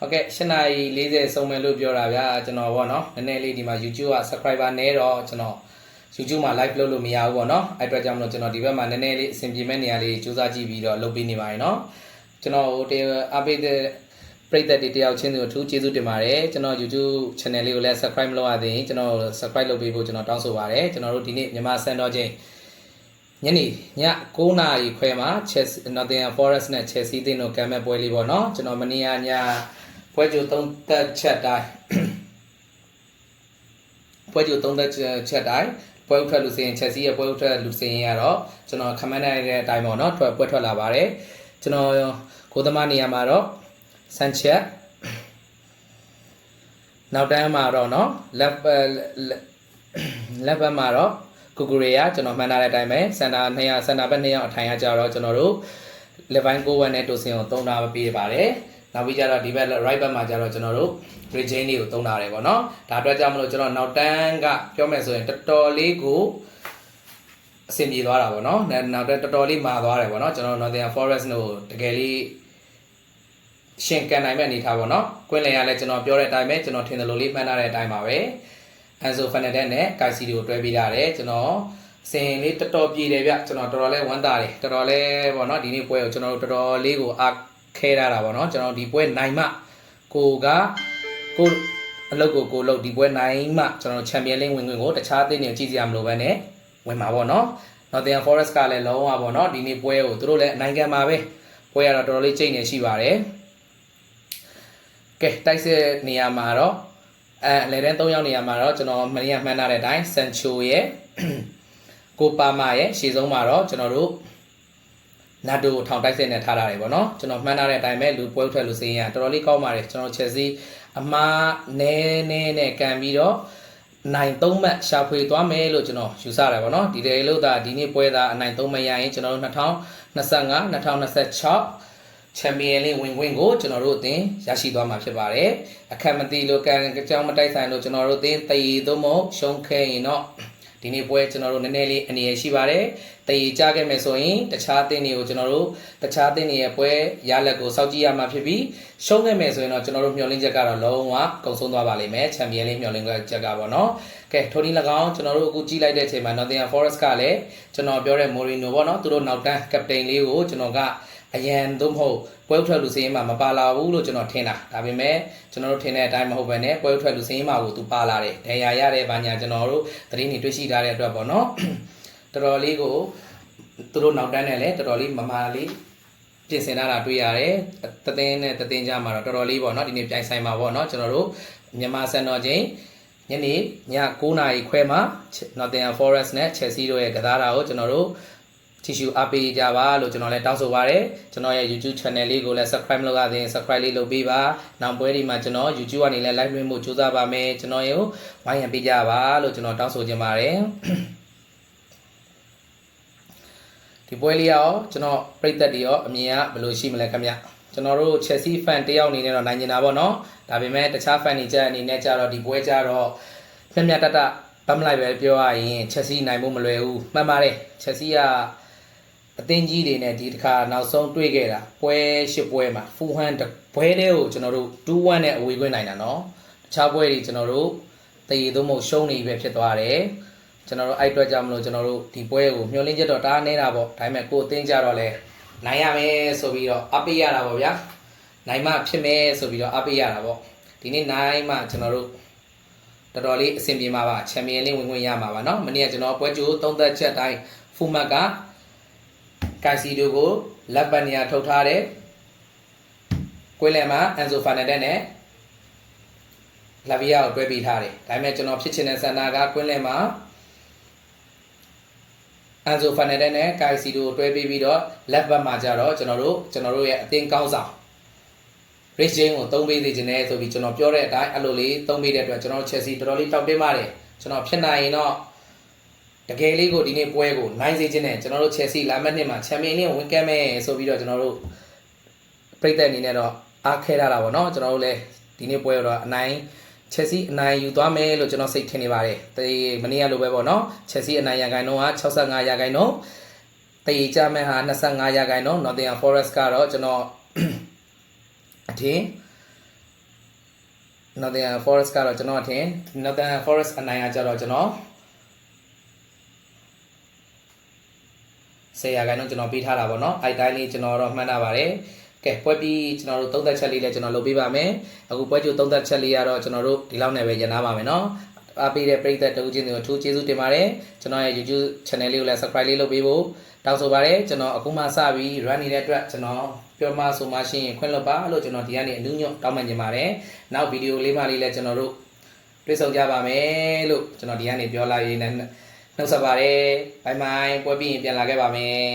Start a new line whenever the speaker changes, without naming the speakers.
ဟုတ်ကဲ့၈နာရီ40ဆုံးမယ်လို့ပြောတာဗျာကျွန်တော်ဗောနော်နည်းနည်းလေးဒီမှာ YouTube က subscriber နည်းတော့ကျွန်တော် YouTube မှာ live လုပ်လို့မရဘူးဗောနော်အဲ့အတွက်ကြောင့်မလို့ကျွန်တော်ဒီဘက်မှာနည်းနည်းလေးအဆင်ပြေမဲ့နေရာလေးစူးစမ်းကြည့်ပြီးတော့လုပ်ပေးနေပါတယ်နော်ကျွန်တော်ဟိုတေအပိတဲ့ပရိသတ်တွေတယောက်ချင်းစီကိုအထူးကျေးဇူးတင်ပါတယ်ကျွန်တော် YouTube channel လေးကိုလည်း subscribe မလုပ်ရသေးရင်ကျွန်တော် subscribe လုပ်ပေးဖို့ကျွန်တော်တောင်းဆိုပါတယ်ကျွန်တော်တို့ဒီနေ့မြန်မာစံတော်ချိန်ညနေည9:00နာရီခွဲမှာ Chelsea Nottingham Forest နဲ့ Chelsea တင်းတို့ကမ်းမဲ့ပွဲလေးပေါ့နော်ကျွန်တော်မနေ့ကည ပွဲကြိုသုံးသက်ချက်တိုင်း ပွဲကြိုသုံးသက်ချက်တိုင်းပွဲဥထွက်လူစင် Chelsea ရဲ့ပွဲဥထွက်လူစင်ရတော့ကျွန်တော်ခမန်းနိုင်တဲ့အတိုင်းပေါ့နော်ထွက်ပွဲထွက်လာပါတယ်ကျွန်တော်ကိုသမားနေရာမှာတော့ Sanchez နောက်တန်းမှာတော့เนาะ left left back မှာတော့ကူကူရီယာကျွန်တော်မှန်ထားတဲ့အတိုင်းပဲစန်တာ200စန်တာဘက်200အထိုင်ရကြတော့ကျွန်တော်တို့ Levine 9နဲ့တိုစင်ကိုသုံးတာပေးပါတယ် နောက်ပြီးကြတော့ဒီဘက် right back မှာကြတော့ကျွန်တော်တို့ Regine လေးကိုသုံးတာတယ်ပေါ့နော်ဒါအတွက်ကြောင့်မလို့ကျွန်တော်နောက်တန်းကပြောမယ်ဆိုရင်တော်တော်လေးကိုအဆင်ပြေသွားတာပေါ့နော်နောက်တန်းတော်တော်လေးမာသွားတယ်ပေါ့နော်ကျွန်တော် Northern Forest ကိုတကယ်လေးရှင်ကန်နိုင်မဲ့အနေထားပေါ့နော်။ကွင်းလည်ရလဲကျွန်တော်ပြောတဲ့အတိုင်းပဲကျွန်တော်ထင်တယ်လို့လေးမှန်းထားတဲ့အတိုင်းပါပဲ။ Enzo Fernandez နဲ့ Kaisi ကိုတွဲပေးထားတယ်ကျွန်တော်စင်လေးတော်တော်ပြေတယ်ဗျကျွန်တော်တော်တော်လေးဝမ်းသာတယ်တော်တော်လေးပေါ့နော်ဒီနေ့ပွဲကိုကျွန်တော်တို့တော်တော်လေးကိုအား ခဲထားတာပေါ့နော်ကျွန်တော်ဒီပွဲနိုင်မှကိုကကိုအလုပ်ကိုကိုလုပ်ဒီပွဲနိုင်မှကျွန်တော်ချန်ပီယံလိဝင်ခွင့်ကိုတခြားအသင်းတွေကြည့်စရာမလိုဘဲနဲ့ဝင်မှာပေါ့နော် Nottingham Forest ကလည်းလုံးဝပေါ့နော်ဒီနေ့ပွဲကိုသူတို့လည်းအနိုင်ခံပါပဲပွဲကတော့တော်တော်လေးချိန်နေရှိပါတယ်ကဲတိုက်စစ်နေရာမှာတော့အဲလေတန်း၃ယောက်နေရာမှာတော့ကျွန်တော်မနေ့ကမှန်းထားတဲ့အတိုင်းဆန်ချိုရဲ့ကိုပါမာရဲ့ရှေ့ဆုံးမှာတော့ကျွန်တော်တို့ နာဒိုထောင်တိုက်စစ်နဲ့ထားထားတယ်ပေါ့နော်ကျွန်တော်မှန်းထားတဲ့အတိုင်းပဲလူပွဲထွက်လူစင်းရတော်တော်လေးကောင်းပါတယ်ကျွန်တော်ချက်စီအမားနဲနဲနဲ့ကန်ပြီးတော့နိုင်၃မှတ်ရှာဖွေသွားမယ်လို့ကျွန်တော်ယူဆရတယ်ပေါ့နော်ဒီတယ်လို့ဒါဒီနေ့ပွဲသားအနိုင်၃မှတ်ရရင်ကျွန်တော်တို့2025 2026ချန်ပီယံလိဝင်ခွင့်ကိုကျွန်တော်တို့အသင်းရရှိသွားမှာဖြစ်ပါတယ်အခက်မသိလို့ကံကြောင်းမတိုက်ဆိုင်လို့ကျွန်တော်တို့အသင်းတည်သို့မဟုတ်ရှုံးခဲရင်တော့ ဒီနေ့ပွဲကျွန်တော်တို့နည်းနည်းလေးအနေရရှိပါတယ်တည်ကြခဲ့မယ်ဆိုရင်တခြားအသင်းတွေကိုကျွန်တော်တို့တခြားအသင်းတွေရဲ့ပွဲရလက်ကိုစောင့်ကြည့်ရမှာဖြစ်ပြီးရှုံးခဲ့မယ်ဆိုရင်တော့ကျွန်တော်တို့မျှော်လင့်ချက်ကတော့လုံးဝကုန်ဆုံးသွားပါလိမ့်မယ်ချန်ပီယံလိမျှော်လင့်ချက်ကပေါ့နော်ကဲထိုနည်း၎င်းကျွန်တော်တို့အခုကြည့်လိုက်တဲ့အချိန်မှာ Nottingham Forest ကလည်းကျွန်တော်ပြောတဲ့ Mourinho ပေါ့နော်သူတို့နောက်တန်းကပတိန်လေးကိုကျွန်တော်က အရန်သို့မဟုတ်ပွဲဥထွက်လူစင်းမှာမပါလာဘူးလို့ကျွန်တော်ထင်တာဒါပေမဲ့ကျွန်တော်တို့ထင်တဲ့အတိုင်းမဟုတ်ဘဲနဲ့ပွဲဥထွက်လူစင်းမှာကိုသူပါလာတယ်ဒဏ်ရာရတဲ့ဘာညာကျွန်တော်တို့သတင်းတွေတွေ့ရှိထားတဲ့အတွက်ပေါ့နော်တော်တော်လေးကိုသူတို့နောက်တန်းနဲ့လည်းတော်တော်လေးမမာလေးပြင်ဆင်ထားတာတွေ့ရတယ်တသင်းနဲ့တသင်းကြားမှာတော့တော်တော်လေးပေါ့နော်ဒီနေ့ပြိုင်ဆိုင်မှာပေါ့နော်ကျွန်တော်တို့မြန်မာစံတော်ချိန်ညနေည9:00နာရီခွဲမှာ Nottingham Forest နဲ့ Chelsea တို့ရဲ့ကစားတာကိုကျွန်တော်တို့ တီရှူအားပေးကြပါလို့ကျွန်တော်လည်းတောင်းဆိုပါရစေကျွန်တော်ရဲ့ YouTube channel လေးကိုလည်း subscribe လုပ်ရသေးရင် subscribe လေးလုပ်ပေးပါနောက်ပွဲဒီမှာကျွန်တော် YouTube ကနေလည်း live လွှင့်ဖို့ကြိုးစားပါမယ်ကျွန်တော်ရဲ့ဝိုင်းရံပေးကြပါလို့ကျွန်တော်တောင်းဆိုချင်ပါတယ်ဒီပွဲလေးရောကျွန်တော်ပြိသက်တွေရောအမြင်ကဘယ်လိုရှိမလဲခင်ဗျကျွန်တော်တို့ Chelsea fan တယောက်အနေနဲ့တော့နိုင်နေတာပေါ့နော်ဒါပေမဲ့တခြား fan တွေကြအနေနဲ့ကြတော့ဒီပွဲကြတော့မျက်မျက်တတဗတ်မလိုက်ပဲပြောရရင် Chelsea နိုင်ဖို့မလွယ်ဘူးမှန်ပါတယ် Chelsea က အသင်းကြီးတွေနဲ့ဒီတစ်ခါနောက်ဆုံးတွေ့ခဲ့တာပွဲရှစ်ပွဲမှာဖူဟန်ပွဲတဲ့ကိုကျွန်တော်တို့2-1နဲ့အဝေးခွင့်နိုင်တာเนาะတခြားပွဲတွေကျွန်တော်တို့တည်သို့မဟုတ်ရှုံးနေပဲဖြစ်သွားတယ်ကျွန်တော်တို့အဲ့အတွက်ကြောင့်မလို့ကျွန်တော်တို့ဒီပွဲကိုမျှော်လင့်ချက်တော့တားနေတာပေါ့ဒါပေမဲ့ကိုယ်အသင်းကြတော့လဲနိုင်ရမယ်ဆိုပြီးတော့အပိရတာပေါ့ဗျာနိုင်မှဖြစ်မယ်ဆိုပြီးတော့အပိရတာပေါ့ဒီနေ့နိုင်မှကျွန်တော်တို့တော်တော်လေးအဆင်ပြေမှာပါချန်ပီယံလိဝင်ခွင့်ရမှာပါเนาะမနေ့ကကျွန်တော်ပွဲကြိုးသုံးသက်ချက်တိုင်းဖူမတ်က ကာစီဒိုကိုလက်ပတ်နေရာထုတ်ထားတယ်။ကွင်းလယ်မှာအန်ဆိုဖာနန်ဒက်နဲ့လာဗီယာကိုတွဲပေးထားတယ်။ဒါပေမဲ့ကျွန်တော်ဖြစ်ချင်တဲ့ဆန္ဒကကွင်းလယ်မှာအန်ဆိုဖာနန်ဒက်နဲ့ကာစီဒိုကိုတွဲပေးပြီးတော့လက်ပတ်မှာကြတော့ကျွန်တော်တို့ကျွန်တော်တို့ရဲ့အသင်းကောင်းဆောင် Rich James ကိုသုံးပေးသေးခြင်းနဲ့ဆိုပြီးကျွန်တော်ပြောတဲ့အတိုင်းအဲ့လိုလေးသုံးပေးတဲ့အတွက်ကျွန်တော် Chelsea တော်တော်လေးတောက်တင်းပါတယ်ကျွန်တော်ဖြစ်နိုင်ရင်တော့ တကယ်လေးကိုဒီနေ့ပွဲကိုနိုင်စေခြင်းနဲ့ကျွန်တော်တို့ Chelsea လာမယ့်နှစ်မှာချန်ပီယံလိဝင်ကမ်းမယ်ဆိုပြီးတော့ကျွန်တော်တို့ပြည်သက်အနေနဲ့တော့အားခဲရတာပေါ့နော်ကျွန်တော်တို့လည်းဒီနေ့ပွဲတော့အနိုင် Chelsea အနိုင်ယူသွားမယ်လို့ကျွန်တော်စိတ်ထင်နေပါတယ်။တေမနေ့ကလိုပဲပေါ့နော်။ Chelsea အနိုင်ရဂိုင်နှုန်းက65ရာဂိုင်နှုန်းတေကြမဲ့ဟာ25ရာဂိုင်နှုန်း Nottingham Forest ကတော့ကျွန်တော်အထင် Northern Forest ကတော့ကျွန်တော်အထင် Northern Forest အနိုင်ကကြတော့ကျွန်တော် ဆရာခိုင်တော့ကျွန်တော်ပြီးထားတာပေါ့နော်အဲ့တိုင်းလေးကျွန်တော်တော့မှတ်ထားပါတယ်ကဲပွဲပြီးကျွန်တော်တို့သုံးသက်ချက်လေးလည်းကျွန်တော်လုပ်ပေးပါမယ်အခုပွဲကျိုသုံးသက်ချက်လေးကတော့ကျွန်တော်တို့ဒီလောက်နဲ့ပဲရန်နာပါမယ်နော်အားပေးတဲ့ပရိသတ်တူချင်းတွေကိုအထူးကျေးဇူးတင်ပါတယ်ကျွန်တော်ရဲ့ YouTube channel လေးကိုလည်း subscribe လေးလုပ်ပေးဖို့တောင်းဆိုပါတယ်ကျွန်တော်အခုမှစပြီး run နေတဲ့အတွက်ကျွန်တော်ပြောမှဆိုမှရှိရင်ခွင့်လွှတ်ပါလို့ကျွန်တော်ဒီကနေအနုညွတ်တောင်းပန်နေပါတယ်နောက်ဗီဒီယိုလေးမှလေးလည်းကျွန်တော်တို့တွေ့ဆုံကြပါမယ်လို့ကျွန်တော်ဒီကနေပြောလာရင်းနဲ့ နှုတ်ဆက်ပါတယ်ဘိုင်ဘိုင်ပွဲပြီးရင်ပြန်လာခဲ့ပါမယ်